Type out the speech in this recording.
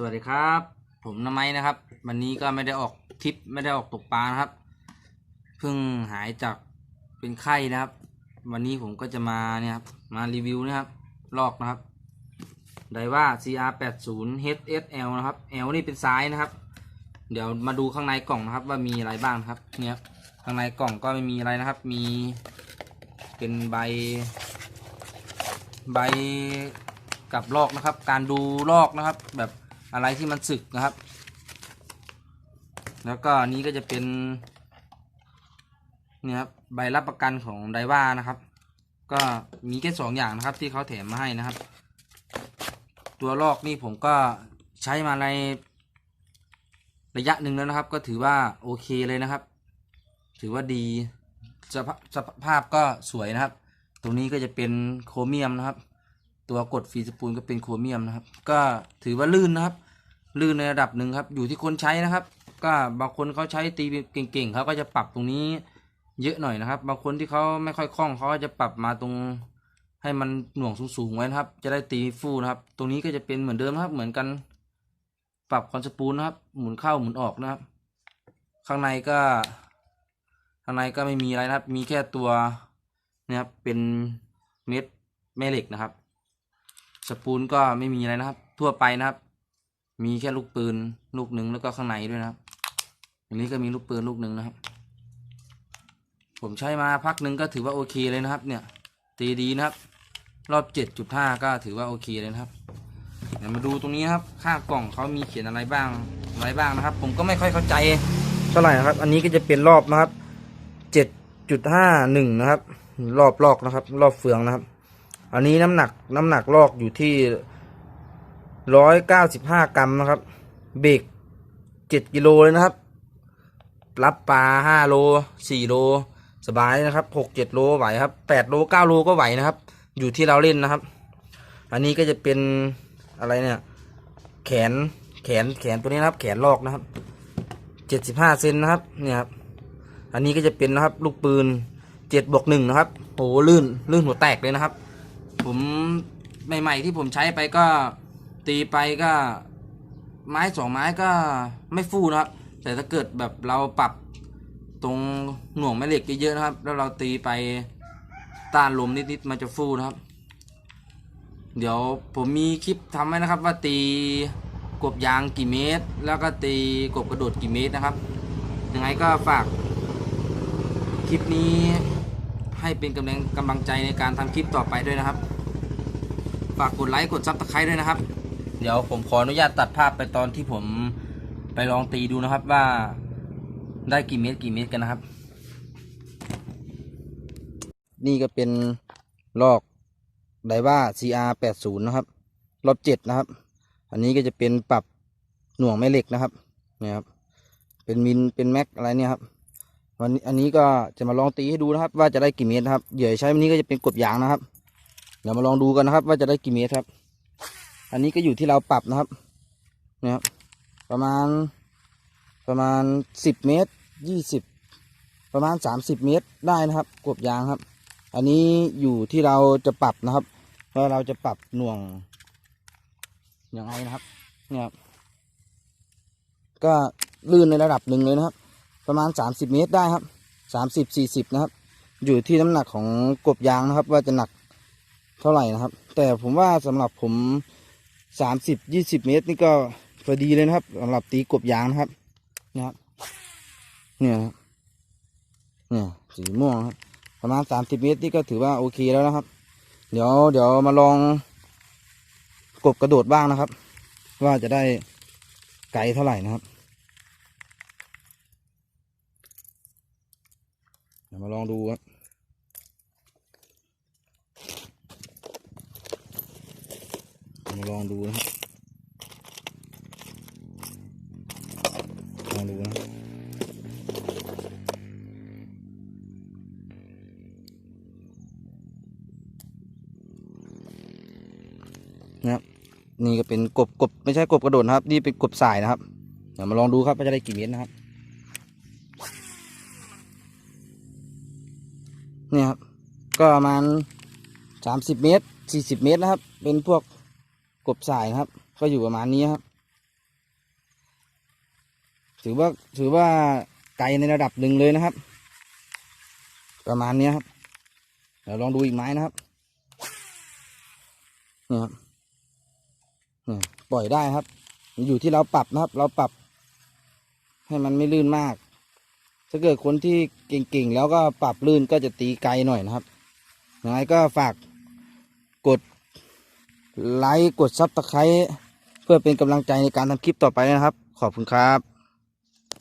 สวัสดีครับ ผมน้ำไม้นะครับ วันนี้ก็ไม่ได้ออกทริปไม่ได้ออกตกปลานะครับเพิ่งหายจากเป็นไข้นะครับ วันนี้ผมก็จะมาเนี่ยครับมารีวิวนะครับลอกนะครับไดว่า CR80 HSL นะครับ L นี่เป็นซ้ายนะครับ เดี๋ยวมาดูข้างในกล่องนะครับ ว่ามีอะไรบ้างครับเนี่ยข้างในกล่องก็ไม่มีอะไรนะครับ มีเป็นใบ ใบกับลอกนะครับ การดูลอกนะครับแบบ อะไรที่มันสึกนะครับ แล้วก็นี้ก็จะเป็นนี่ครับใบรับประกันของไดว่านะครับ ก็มีแค่สองอย่างนะครับ ที่เขาแถมมาให้นะครับ ตัวลอกนี่ผมก็ใช้มาในระยะหนึ่งแล้วนะครับ ก็ถือว่าโอเคเลยนะครับ ถือว่าดีสภาพก็สวยนะครับ ตรงนี้ก็จะเป็นโครเมียมนะครับ ตัวกดฟีสปูลก็เป็นโครเมียมนะครับ ก็ถือว่าลื่นนะครับ ลื่นในระดับหนึ่งครับ อยู่ที่คนใช้นะครับ ก็บางคนเขาใช้ตีเก่งๆเขาก็จะปรับตรงนี้เยอะหน่อยนะครับ บางคนที่เขาไม่ค่อยคล่องเขาก็จะปรับมาตรงให้มันหน่วงสูงๆไว้นะครับ จะได้ตีฟูนะครับ ตรงนี้ก็จะเป็นเหมือนเดิมครับ เหมือนกัน ปรับคอนสปูลนะครับ หมุนเข้าหมุนออกนะครับ ข้างในก็ข้างในก็ไม่มีอะไรนะครับ มีแค่ตัวนะครับเป็นเม็ดแม่เหล็กนะครับ สปูลก็ไม่มีอะไรนะครับ ทั่วไปนะครับ มีแค่ลูกปืนลูกหนึ่งแล้วก็ข้างในด้วยนะครับอันนี้ก็มีลูกปืนลูกหนึ่งนะครับ ผมใช้มาพักหนึ่งก็ถือว่าโอเคเลยนะครับ เนี่ย ตีดีนะครับ รอบเจ็ดจุดห้าก็ถือว่าโอเคเลยนะครับเดี๋ยวมาดูตรงนี้ครับ ข้างกล่องเขามีเขียนอะไรบ้างอะไรบ้างนะครับ ผมก็ไม่ค่อยเข้าใจเท่าไหร่นะครับ อันนี้ก็จะเป็นรอบนะครับเจ็ดจุดห้าหนึ่งนะครับ รอบลอกนะครับ รอบเฟืองนะครับ อันนี้น้ำหนักน้ำหนักลอกอยู่ที่ร้อยเก้าสิบห้ากรัมนะครับ เบรกเจ็ดกิโลเลยนะครับ รับปลาห้าโลสี่โล สบายนะครับหกเจ็ดโลไหวครับแปดโลเก้าโลก็ไหวนะครับ อยู่ที่เราเล่นนะครับ อันนี้ก็จะเป็นอะไรเนี่ย แขนแขนแขนตัวนี้นะครับ แขนลอกนะครับเจ็ดสิบห้าเซนนะครับ เนี่ยครับ อันนี้ก็จะเป็นนะครับ ลูกปืนเจ็ดบวกหนึ่งนะครับโหลื่นลื่นหัวแตกเลยนะครับ ผมใหม่ ๆ ที่ผมใช้ไปก็ตีไปก็ไม้สองไม้ก็ไม่ฟูนะครับ แต่ถ้าเกิดแบบเราปรับตรงหน่วงแม่เหล็กเยอะๆนะครับ แล้วเราตีไปต้านลมนิดๆมันจะฟูนะครับ เดี๋ยวผมมีคลิปทำไว้นะครับ ว่าตีกบยางกี่เมตร แล้วก็ตีกบกระโดดกี่เมตรนะครับยังไงก็ฝากคลิปนี้ ให้เป็นกำลังกำลังใจในการทำคลิปต่อไปด้วยนะครับ ฝากกดไลค์กดซับสไครต์ด้วยนะครับ เดี๋ยวผมขออนุญาตตัดภาพไปตอนที่ผมไปลองตีดูนะครับว่าได้กี่เมตรกี่เมตรกันนะครับ นี่ก็เป็นลอกไดว่า CR 80นะครับ รอบเจ็ดนะครับ อันนี้ก็จะเป็นปรับหน่วงแม่เหล็กนะครับเนี่ยครับ เป็นมิน เป็นแม็กอะไรเนี่ยครับ วันนี้อันนี้ก็จะมาลองตีให้ดูนะครับ ว่าจะได้กี่เมตรครับเหยื่อใช้วันนี้ก็จะเป็นกบยางนะครับเดี๋ยวมาลองดูกันนะครับ ว่าจะได้กี่เมตรครับ อันนี้ก็อยู่ที่เราปรับนะครับเนี่ยครับ ประมาณประมาณสิบเมตรยี่สิบประมาณสามสิบเมตรได้นะครับ กบยางครับ อันนี้อยู่ที่เราจะปรับนะครับว่าเราจะปรับหน่วงยังไงนะครับเนี่ยครับก็ลื่นในระดับหนึ่งเลยนะครับ ประมาณ 30 เมตรได้ครับ 30 40 นะครับ อยู่ที่น้ำหนักของกบยางนะครับ ว่าจะหนักเท่าไหร่นะครับ แต่ผมว่าสำหรับผม 30 20 เมตร นี่ก็พอดีเลยนะครับสำหรับตีกบยางนะครับนะครับเนี่ยนะครับเนี่ยสีม่วงครับประมาณ 30 เมตรนี่ก็ถือว่าโอเคแล้วนะครับ เดี๋ยวเดี๋ยวมาลองกบกระโดดบ้างนะครับ ว่าจะได้ไกลเท่าไหร่นะครับ เดี๋ยวมาลองดูครับมาลองดูนะครับลองดูนะนะครับนี่ก็เป็นกบกบไม่ใช่กบกระโดดนะครับ นี่เป็นกบสายนะครับ เดี๋ยวมาลองดูครับว่าจะได้กี่เมตรนะครับ เนี่ยครับ ก็ประมาณสามสิบเมตรสี่สิบเมตรนะครับ เป็นพวกกบสายนะครับ ก็อยู่ประมาณนี้ครับ ถือว่าถือว่าไกลในระดับหนึ่งเลยนะครับ ประมาณนี้ครับเดี๋ยวลองดูอีกไม้นะครับนี่ครับนี่ปล่อยได้ครับ อยู่ที่เราปรับนะครับ เราปรับ ให้มันไม่ลื่นมาก ถ้าเกิดคนที่เก่งๆ แล้วก็ปรับลื่นก็จะตีไกลหน่อยนะครับยังไงก็ฝากกดไลค์กดซับสไครต์เพื่อเป็นกำลังใจในการทำคลิปต่อไปนะครับ ขอบคุณครับ